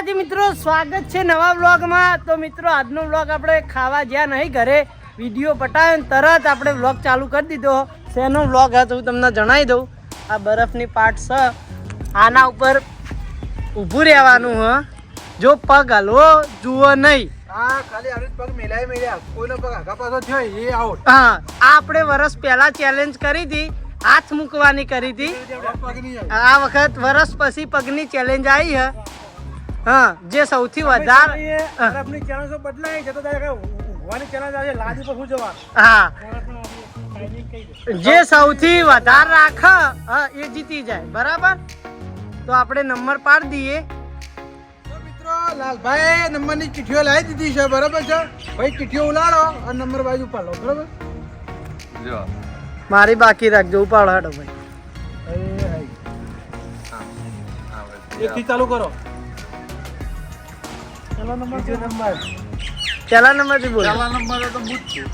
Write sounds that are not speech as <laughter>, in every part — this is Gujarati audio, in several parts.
માતાજી મિત્રો સ્વાગત છે નવા વ્લોગમાં. તો મિત્રો આજનો વ્લોગ આપણે ખાવા જ્યાં નહીં ઘરે વીડિયો પટાયો તરત આપણે વ્લોગ ચાલુ કરી દીધો. શેનો વ્લોગ હતો હું તમને જણાવી દઉં. આ બરફની પાટ છે આના ઉપર ઊભું રહેવાનું હ. જો પગ હલવો જુઓ નહીં. હા આપણે વરસ પહેલા ચેલેન્જ કરી હતી. હાથ મૂકવાની કરી હતી. આ વખત વર્ષ પછી પગની ચેલેન્જ આવી હે. હા જે સૌથી વધારે. બરફની ચેનલ બદલાય છે તો લાદી પર શું જવા હા. જે સૌથી વધારે રાખે હા એ જીતી જાય બરાબર? તો આપણે નંબર પાડી દઈએ. મિત્રો લાલભાઈ નંબરની ચીઠીઓ લાવી દીધી છે બરાબર છે? ભાઈ ચીઠીઓ ઉલાડો અને નંબર બાજુ ઉપાડો બરાબર? જો મારી બાકી રાખજો ઉપાડો હાડો ભાઈ. એક થી ચાલુ કરો. પેલો નંબર બીજો નંબર. પહેલા નંબરથી બોલો નંબર તો છું.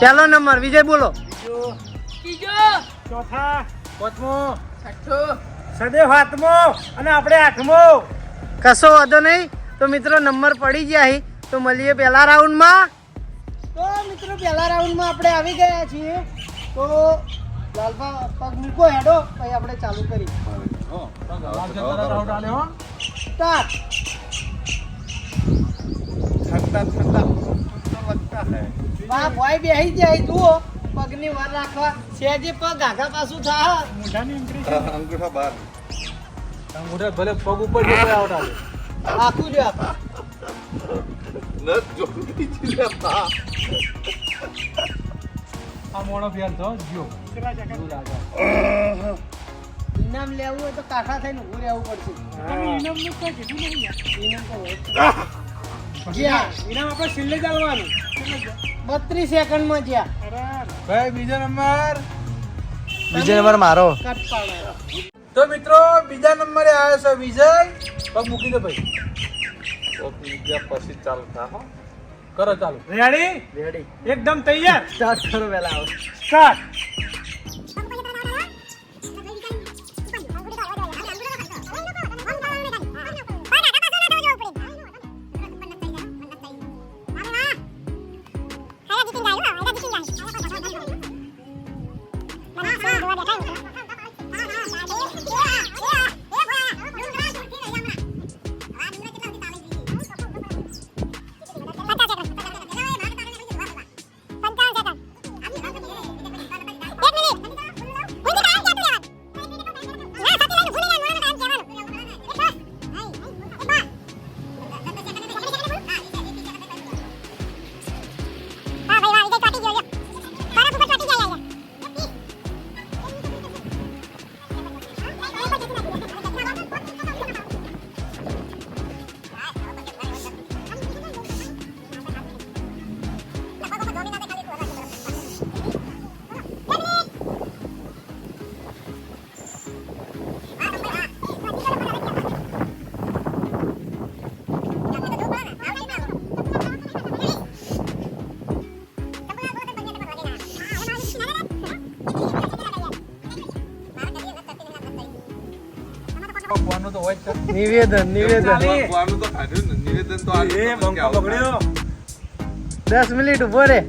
પહેલો નંબર વિજય બોલો. બીજો. ચોથા. પાંચમો. છઠ્ઠો. સદેવ સાતમો અને આપણે આઠમો. કશો વાંધો નહીં. તો મિત્રો નંબર પડી ગયા છે તો મળીએ પહેલા રાઉન્ડમાં. તો મિત્રો પહેલા રાઉન્ડમાં આપણે આવી ગયા છીએ. તો લાલભા પગ મૂકો હેડો. પછી આપણે ચાલુ કરી સ્ટાર્ટ. ઠંડા ઠંડા બા ભોય બેહી જાય જુઓ. પગની વાર રાખવા. સેજે પગ આગા પાછું થા. મોઢાની એન્ટ્રી અંગૂઠા બહાર અંગૂઠા ભલે પગ ઉપર જતો આવટ આવે આખું જો આપ. નસ જોડી છે બા. આ મોણો ફેર તો જો ઇનામ લેવું હોય તો કાઠા થઈને ઊભું રહેવું પડશે. ઇનામ આપણે છેલ્લે ચાલવાનું બત્રીસ સેકન્ડમાં જ્યાં. ભાઈ બીજો નંબર. બીજો નંબર મારો. તો મિત્રો બીજા નંબરે આવ્યો છે વિજય. પગ મૂકી દો ભાઈ. બીજા પછી ચાલુ થા હો. કરો ચાલુ. રેડી રેડી એકદમ તૈયાર? સ્ટાર્ટ કરો પહેલા આવો. સ્ટાર્ટ નિવેદન નિવેદન. દસ મિનિટ ઊભો રે.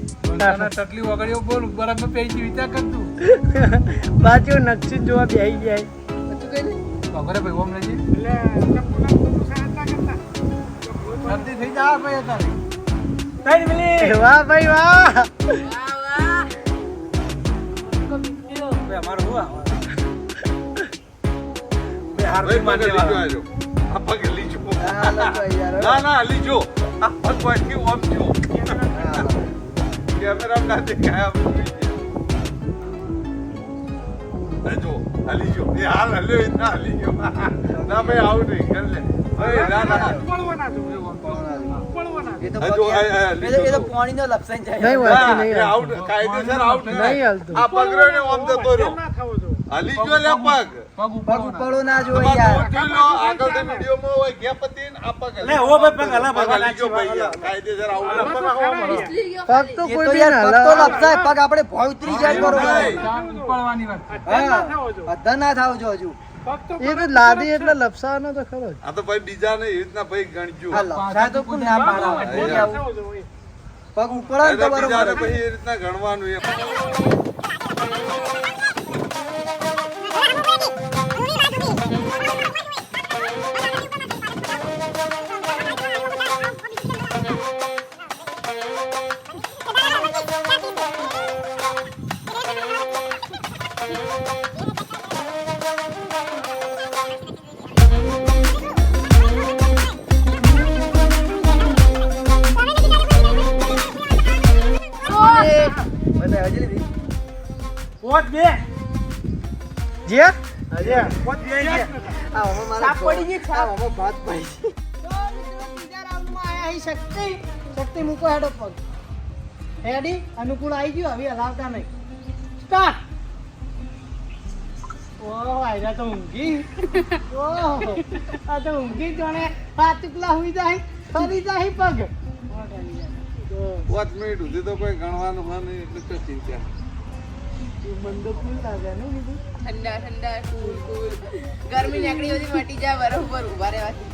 ટકલી વગડ્યો બોલ બરાબર પેજી વિચાર કર તું. પાછું નકશી જોવા બેહી જાય ખબર ભાઈ ઓમ નજી જલ્દી થઈ જા ભાઈ અત્યારે. મિનિટ. વાહ ભાઈ વાહ. પગ આ પગ લીજો. ના ના લીજો. આ પગ વાંચી ઓમ જો. કેમેરા ના દેખાય આપણે જોઈએ. જો એ હાલ હલ્યો એ ના લીજો. ના ભાઈ આવું નહીં કર લે. ભાઈ ના ના. પડવાના છો, ભાઈ, ઓમ પડવાના. આ જો આ- આ લીજો તો. નહીં ના, વાંચી નહીં એ આઉટ કાયદેસર આઉટ નહીં હાલતું. આ ને ઓમ જતો રહ્યો. ના? હાલી ગયો લે પગ. પગ ઉપાડો ના જોઈએ યાર આગળ વિડીયોમાં હોય ને આ પગ લે, ઓ ભાઈ પગ હલા, પગ પગ હાલી ગયો હલા. ભાઈ યાર. કાયદેસર આઉટ હલા, પગ હલાવો. પગ તો ભોય ઉતરી જાય હલાવે. ઉપાડવાની વાત. હા. ના થાવ જો હજુ એ તો લાદી એટલે લપસાવાનો તો ખરો આ તો ભાઈ બીજા ને એવી રીતના ભાઈ ગણજો હા, લપસા તો કોઈ ના પાડે? પગ ઉપાડો ને તો બીજાને બરોબર પછી એ રીતના ગણવાનું એમ જે શક્તિ શક્તિ મૂકો હેડો પગ. રેડી અનુકૂળ આવી ગયું હવે હલાવતા નહીં. સ્ટાર્ટ ઓહો આયરા તો ઊંઘી. ઓહો આ તો ઊંઘી જાણે હાથ હુઈ જાય ફરી જાય પગ. પાંચ મિનિટ સુધી તો કોઈ ગણવાનું હોય નહીં એટલે ચિંતા બંદો ફૂલ લાગે ને બીજું ઠંડા ઠંડા કુલ કુલ ગરમી નીકળી બધી મટી જાય બરફ પર ઊભા રહેવાથી.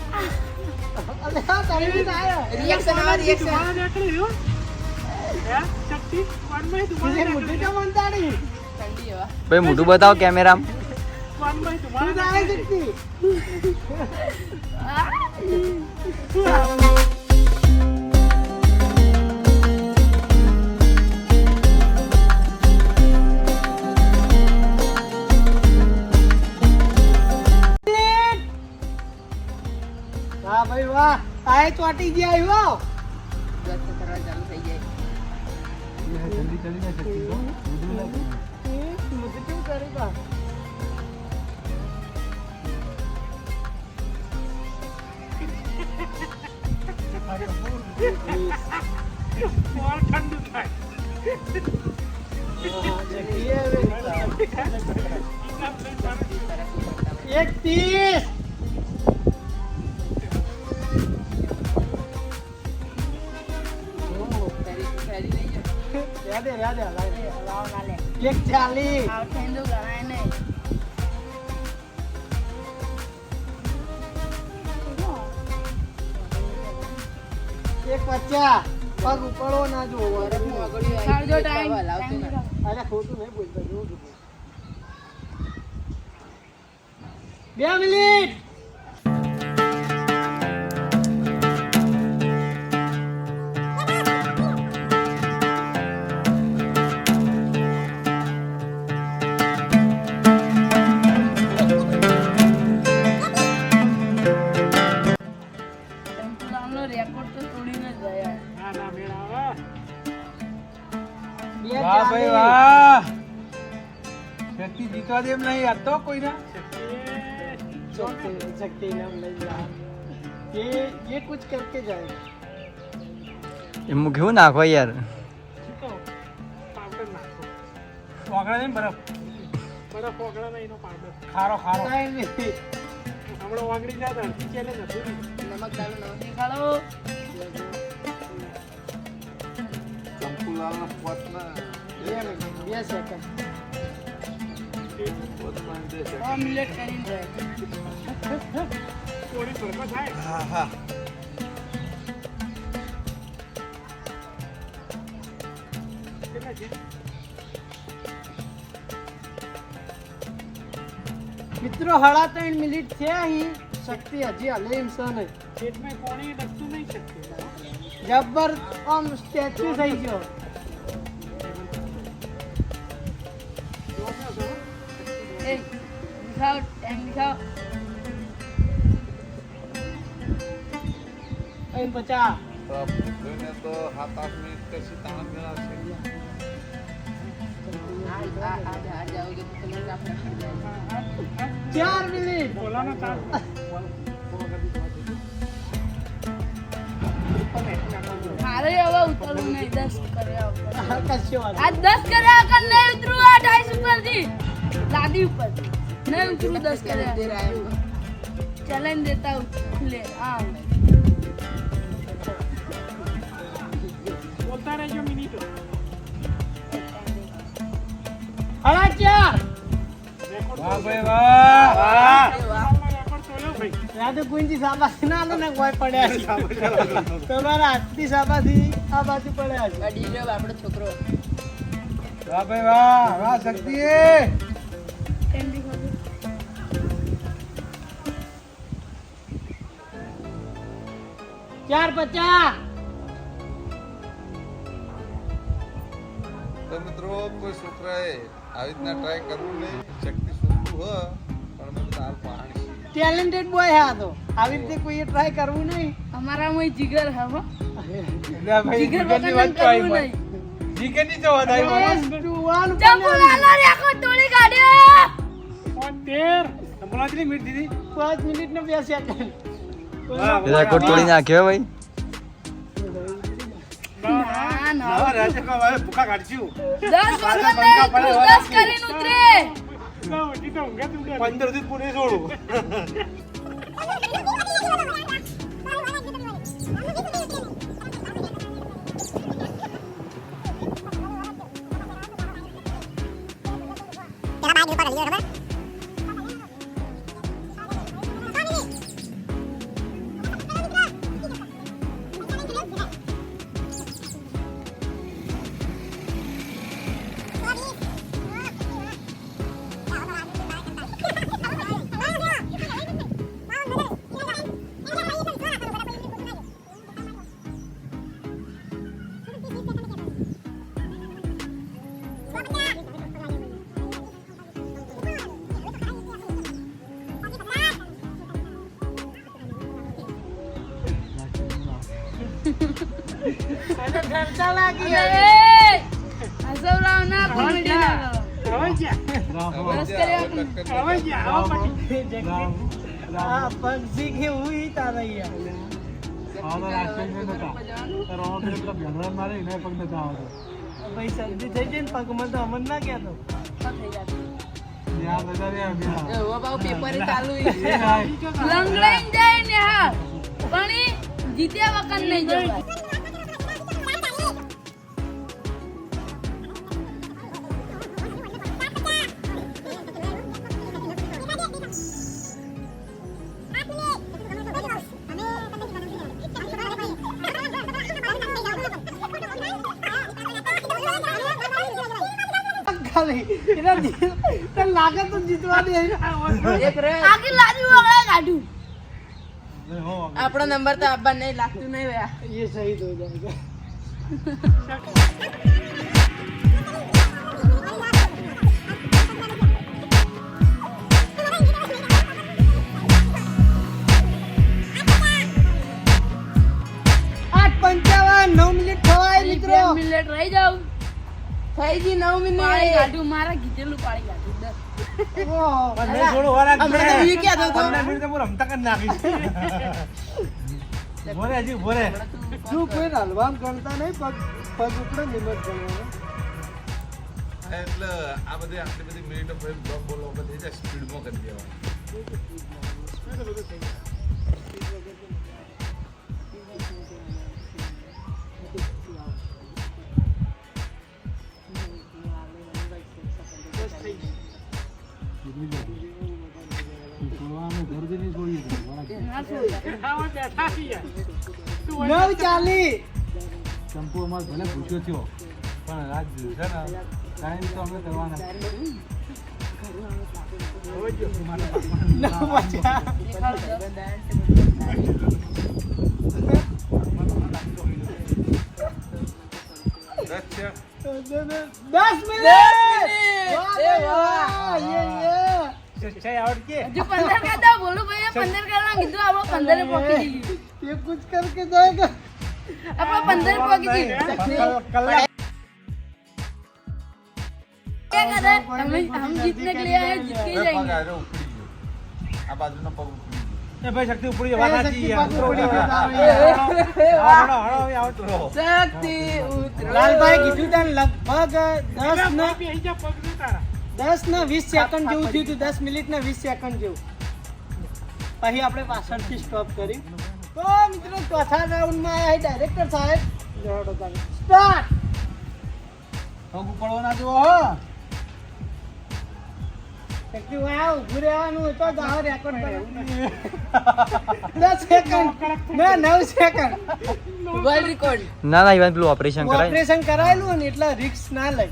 ઠંડી હવા. ભાઈ મોઢું બતાવો કેમેરા તું જાય શક્તિ વાહ ભાઈ વાહ આ ચોટી ગયા આવ્યો ગત કરવા ચાલુ થઈ જાય મુદ્દે કેમ કરે બા એક ત્રીસ યાદે યાદે ના લે એક પચાસ પગ ઉપડવો જોવો અરે. બે મિનિટ. कुछ करके जाएगा એમ કેવું નાખો યાર ઓગળે નહીં બરફ ખારો ખારો नहीं नहीं નમક દારૂ નમક દેખાડો ચંપુલાલના પોતના ये मिनट ये सेकंड પોતમાં દે છે. છ મિનિટ કરીને જાય હા હા મિત્રો હળા ત્રણ મિનિટ છે અહીં. શક્તિ હજી હલે એમ છે નહીં જબર આમ સ્ટેચ્યુ થઈ ગયો. એ અહીં પચાસ. તો જોઈને તો સાત આઠ મિનિટ. કશી તાણ આ આ આ તમને આપણે ચાર મિનિટ મારે હવે ઉતરવું નહીં દસ કર્યા ઉપર કશો વાંધો આ દસ કર્યા કર નહીં ઉતરું આ ઉપરથી. લાદી ઉપર નહીં ઉતરું દસ કર્યા ચેલેન્જ દેતા ખુલે હા હળા ચાર વાહ ભાઈ વાહ રાધુ કુંજી સાબાથી ના લો ને કોઈ પડ્યા છે તમારા હાથથી સાબાથી આ બાજુ પડ્યા છે આપણો છોકરો વાહ ભાઈ વાહ વાહ શક્તિ ચાર પચાસ મિત્રો કોઈ છોકરાએ આવી રીતના ટ્રાય કરવું નહીં. શક્તિ છોકરું હ પણ મેં તાર પાણી ટેલેન્ટેડ બોય હા તો. આવી રીતે કોઈએ ટ્રાય કરવું નહીં. અમારામાં જીગર હે હો. લે ભાઈ જીગર જીગરની વાત તો આવી કરવું નહીં. જીગરની તો વાત આવી ભાઈ. જુવાનું ચંપુ લાલો રેખો તોડી કાઢ્યો પાંચ મિનિટ ને કે સેકન્ડ એ રેકોર્ડ તોડી નાખ્યો ભાઈ. ના ના આવા રાજ્યમાં મારે ભૂખા કાઢશું. દસ વગર નહીં તું દસ કરીને ઉતરે પંદર સુધી પુણે છોડું ખર્ચા હસવરાવ ના કોમેડી ના કરો બસ કર્યા હા પક્ષી કે. હુઈ તારા યાર ભાઈ શરદી થઈ જાય ને પગમાં તો અમન ના કહેતો. લંગડાઈ જાય ને હા. પણ જીત્યા વખત નહીં જવાય. લાગે તો જીતવાની આખી લાદી વગડે આપણો નંબર તો આપવા નહીં લાગતું નહીં એ સહી થઈ જાય <laughs> થઈ ગઈ નવ મિનિટ. પાણી કાઢું મારા કીધેલું પાણી કાઢું દસ. નવ ચાલી ચંપુ અમારે ભલે પૂછ્યો થયો પણ રાત છે ને ટાઈમ તો અમે કરવાના દસ છે દસ મિનિટ વાહ, વાહ, યે, યે. હજુ પંદર કરતા બોલું ભાઈ પંદર કરવા કીધું આપણે પંદરે પહોંચી ગયું ये कुछ करके जाएगा આપણે પંદર પહોંચી ગયું कल क्या कर रहे हैं हम हम जीतने के लिए आए जीत के ही હવે પગ जाएंगे આરે ઉપડી ગયો આ બાજુનો પગ ઉપડી ગયો એ ભાઈ શક્તિ ઉપડી એ વાત શક્તિ સાચી પગ ઉપડી યાર. ગયો. હળો, હળો, હવે આવતો રહો. શક્તિ ઉતરો લાલભાઈ કીધું તાન લગભગ દસ ને દસ ને વીસ સેકન્ડ જેવું થયું હતું દસ મિનિટ ને વીસ સેકન્ડ જેવું. પછી આપણે પાછળથી સ્ટોપ કરી. તો મિત્રો ચોથા રાઉન્ડમાં આવ્યા ડાયરેક્ટર સાહેબ. સ્ટાર્ટ પગ ઉપાડવા ના જુઓ, હો. ઊભું રહેવાનું તો જ રેકોર્ડ રેકોર્ડ દસ સેકન્ડ ના નવ સેકન્ડ વર્લ્ડ રેકોર્ડ ના ના ઈવન પેલું ઓપરેશન કરાય. ઓપરેશન કરાયેલું ને એટલે રિક્સ ના લઈ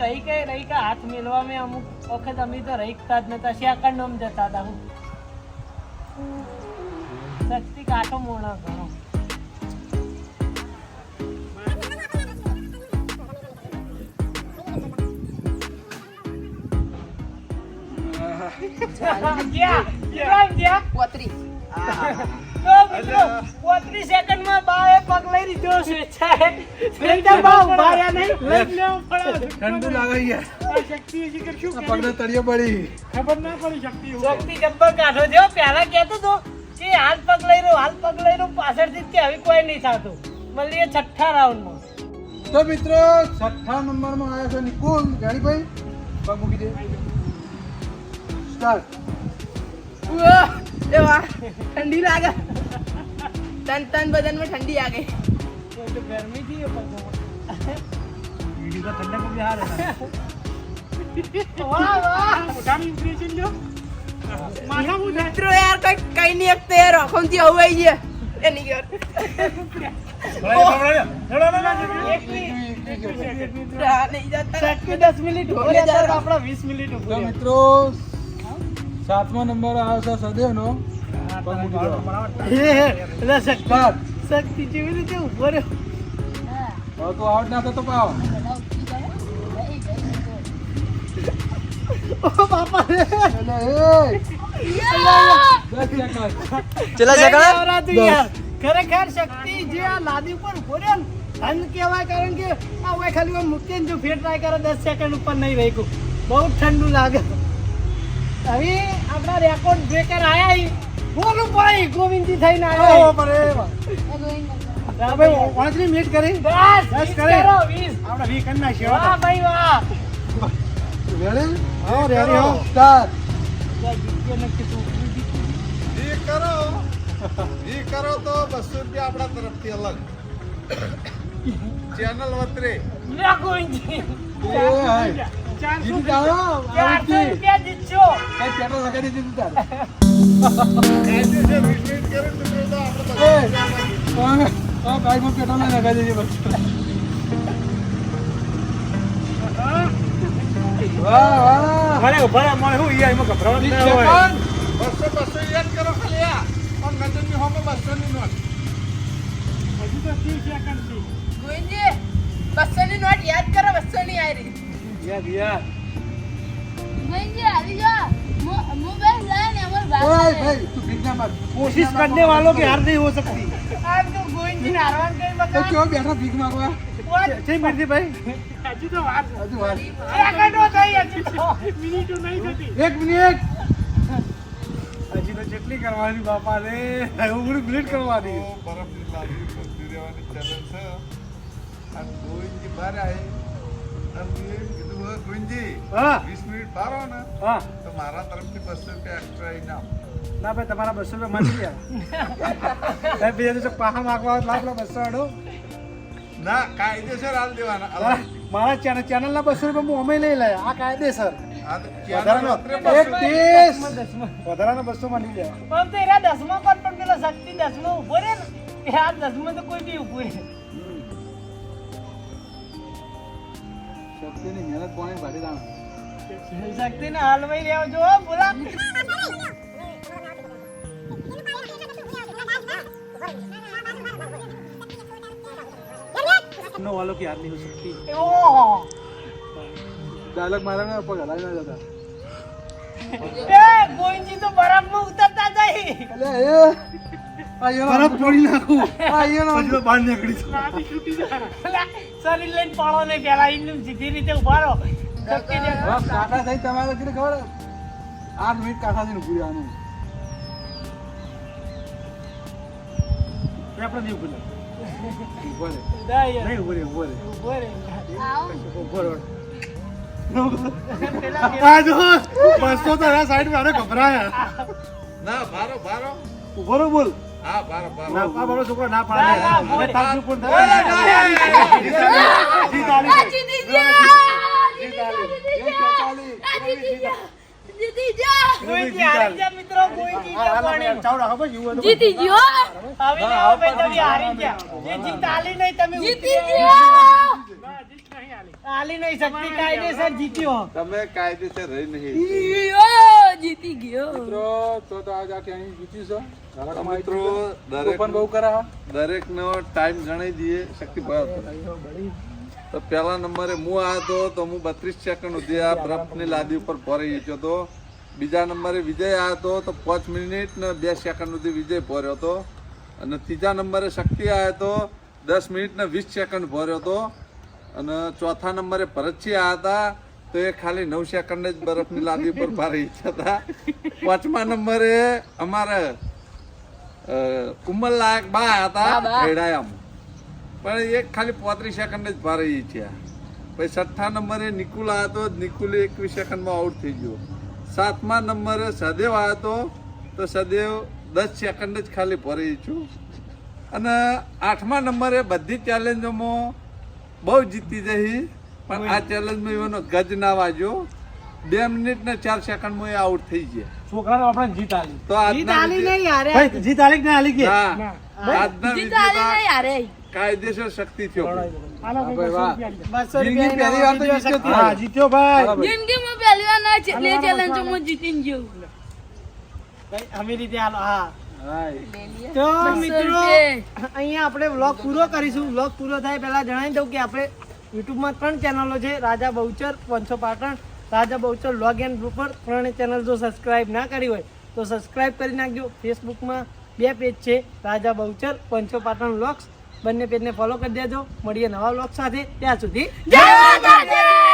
રહી ગઈ રહી કે હાથ મેલવામાં અમુક વખત અમે તો રહીકતા જ નતા સેકન્ડ આમ જતા હતા હું. શક્તિ કાંટો મોણા ઘણો. ગયા? ગયા. જ્યાં. પોત્રીસ તો મિત્રો, 35 સેકન્ડમાં બાએ પગ લઈ લીધો સ્વેચ્છાએ. સ્વેચ્છા બા ઊભા નહીં. લઈ લેવો પડે. ઠંડુ લાગે યાર આ પગને તળિયે પડી. શક્તિ જબ્બર કાઢો જો પહેલા કહેતો તો કે હાલ પગ લઈ રહ્યો હાલ પગ લઈ રહ્યો પાછળથી કે હવે કોઈ નહીં થતું. મળીએ છઠ્ઠા રાઉન્ડમાં. તો મિત્રો છઠ્ઠા નંબરમાં આવ્યા છે નિકુલ. જાણીભાઈ પગ મૂકી દે. સ્ટાર્ટ ઠંડી લાગે. તન તન બદનમાં ઠંડી લાગે. કોઈ તો ગરમી થી મિત્રો યાર કઈ કઈ નહીં એકતે યાર અખમથી આવું આવી ગયા. એની ઘર આ નહીં જતા શક્તિ દસ મિનિટ ઊભો રહે. ત્યારે આપણા વીસ મિનિટ ઊભો તો મિત્રો સાતમો નંબર આવ્યો છે સદેવનો. એટલે શક્તિ સ્ટાર્ટ શક્તિ જેવી રીતે ઊભો રહ્યો હવે તું આઉટ ના થતો પાવ ઓ બાપા રે એટલે એ દસ સેકન્ડ ચેલા સેકન્ડ આવરાતું યાર ખરેખર શક્તિ જે આ લાદી ઉપર ઊભો રહ્યો ને ધન કહેવાય કારણ કે આ હોય ખાલી આમ મૂકીને જો ફેર ટ્રાય કરે દસ સેકન્ડ ઉપર નહીં રહી ગયું બહુ જ ઠંડુ લાગે હવે આપણા રેકોર્ડ બ્રેકર આયા ઈ. બોલું ભાઈ ગોવિંદજી થઈને આવ્યા ઓ પરે ભાઈ પાંચની મિનિટ કરી? દસ દસ વીસ કરે. કરો, વીસ. આપણે વી કરી નાખીએ વાહ ભાઈ વાહ. વેળે હા રેડી હો. સ્ટાર્ટ જી કરો. જી કરો તો 200 રૂપિયા આપણા તરફથી અલગ. ચેનલ વતરે. ના ગોવિંદજી. ચારસો રૂપિયા. કઈ પેટ્રોલ લગાડી દીધું તાર? તો તો બાઈકમાં પેટ્રોલ ના લગાડી દીધી વાહ વાહ મને ઊભા મને શું યાર, એમાં ગભરાવાનું ના હોય. બસો બસો યાદ કરો ખાલી આ. પણ નજરની હોમાં બસો ની નોટ. ગોવિંદજી બસો ની નોટ યાદ કરો બસો ની આયરી. યાર, યાર. कोशिश करने वालों की हार नहीं हो सकती આમ તો ગોવિંદજીને હારવાનું કઈ તો બકા કેવો બેઠો ભીખ માગવા જય મરજી ભાઈ હજુ વાર સેકન્ડો થઈ હજી તો. એક મિનિટ હજી તો જેટલી કરવાની બાપા રે હું પૂરી મિનિટ કરવાની તો બરફની લાદી બધી રહેવાની ચેનલ છે અને ગોવિંદજી બહાર આવી અને મેં એમ કીધું "હવે ગોવિંદજી હા આવો ને હા. તો મારા તરફથી બસો રૂપિયા એક્સ્ટ્રા ઇનામ ના ભાઈ તમારા બસો રૂપિયા મળી ગયા. <laughs> બીજા દિવસે પાહા માગવા લાવ પેલા બસો આડો. ના કાયદેસર હાલ દેવાના મારા મારા ચેનલ ચેનલના બસો રૂપિયા હું અમે લઈ લે આ કાયદેસર. વધારાનો ચેનલ બસો માની ગયા. પણ તો એરા દસમા પર પણ પેલો શક્તિ દસમો ઊભો રે ને આ દસમો તો કોઈ બી ઊભો રહે. શક્તિની મહેનત કોને ભરી દાણ શક્તિ ને હાલવાઈ રહ્યા છો નો મારા ને એ ગોઈજી તો બરફ ઉતરતા જાય અલે એ. બરફ છોડી નાખું. ને પેલા એનું સીધી રીતે ઉભારો કાંટા થઈ તમારે કેટલી ખબર આઠ મિનિટ કાંટા થઈને ઊભું રહેવાનું. આપણે નહીં ભૂલે ઊભો રે નહીં ઊભો રે ઊભો રે ઊભો રે. ઊભો રે પેલા આ જો બસો તો સાઈડ સાઈડમાં આને ગભરાયા. ના ભારો ભારો. ઊભો રે બોલ. હા છોકરો ના પાડે. તાજુ પણ. જીત ગયા હવે હારી ગયા જે જીત આલી નહીં તમે જીતી ઉતરી ગયા. ગયા આલી નહીં શક્તિ કાયદેસર જીત્યો તમે કાયદેસર રહી નહીં. જીતી ગયો મિત્રો તો તો આજ આખી અહીં જીત્યું છે. મિત્રો દરેક પણ બહુ કરા. દરેક નો ટાઈમ જણાવી દઈએ શક્તિભાઈ તો પહેલા નંબરે હું આવ્યો હતો તો હું બત્રીસ સેકન્ડ સુધી આ બરફની લાદી ઉપર ભરાઈ ગયો હતો બીજા નંબરે વિજય આવ્યો હતો તો પાંચ મિનિટ ને બે સેકન્ડ સુધી વિજય ભર્યો હતો અને ત્રીજા નંબરે શક્તિ આવ્યો હતો દસ મિનિટ ને વીસ સેકન્ડ ભર્યો હતો અને ચોથા નંબરે ભરતસિંહ આવ્યા હતા તો એ ખાલી નવ સેકન્ડ જ બરફની લાદી ઉપર ભારી હતા. પાંચમા નંબરે અમારે ઉમર લાયક બા હતા ખેડાયામ. પણ એક ખાલી પોત્રીસ સેકન્ડ જ ભારે છે પછી છઠ્ઠા નંબરે નિકુલ આવ્યો હતો નિકુલ એકવીસ સેકન્ડમાં આઉટ થઈ ગયો. સાતમા નંબરે સદેવ આવ્યો હતો તો સદેવ દસ સેકન્ડ જ ખાલી ભરી છું અને આઠમા નંબરે બધી ચેલેન્જોમાં બહુ જીતી જઈ પણ આ ચેલેન્જમાં એનો ગજ ના વાગ્યો. બે મિનિટ ને ચાર સેકન્ડમાં એ આઉટ થઈ ગયા. છોકરાને આપણે જીત આલી તો જીત આલી નહીં હારે જીત આલી કે ના આલી કે? આજના જીત આલી નહીં હારે. કાયદેસર શક્તિ થયો આલો ભાઈ બસો બસો રૂપિયા રૂપિયા ઇનામ વીડિયો શક્તિ હા જીત્યો ભાઈ. જિંદગીમાં પહેલી વાર ના છે લે ચેલેન્જમાં જીતીને ગયો ભાઈ, આવી રીતે હાલો હા. તો મિત્રો અહીંયા આપણે વ્લોગ પૂરો કરીશું. વ્લોગ પૂરો થાય પહેલા જણાવી દઉં કે આપણે યુટ્યુબમાં ત્રણ ચેનલો છે. રાજા બહુચર પંચો પાટણ રાજા બહુચર લોગ એન્ડ ગ્રુપર પર ત્રણેય ચેનલ જો સબસ્ક્રાઇબ ના કરી હોય તો સબસ્ક્રાઇબ કરી નાખજો. ફેસબુકમાં બે પેજ છે. રાજા બહુચર પંચો પાટણ વ્લોગ્સ બંને પેજને ફોલો કરી દેજો. મળીએ નવા બ્લોગ સાથે. ત્યાં સુધી જય માતાજી!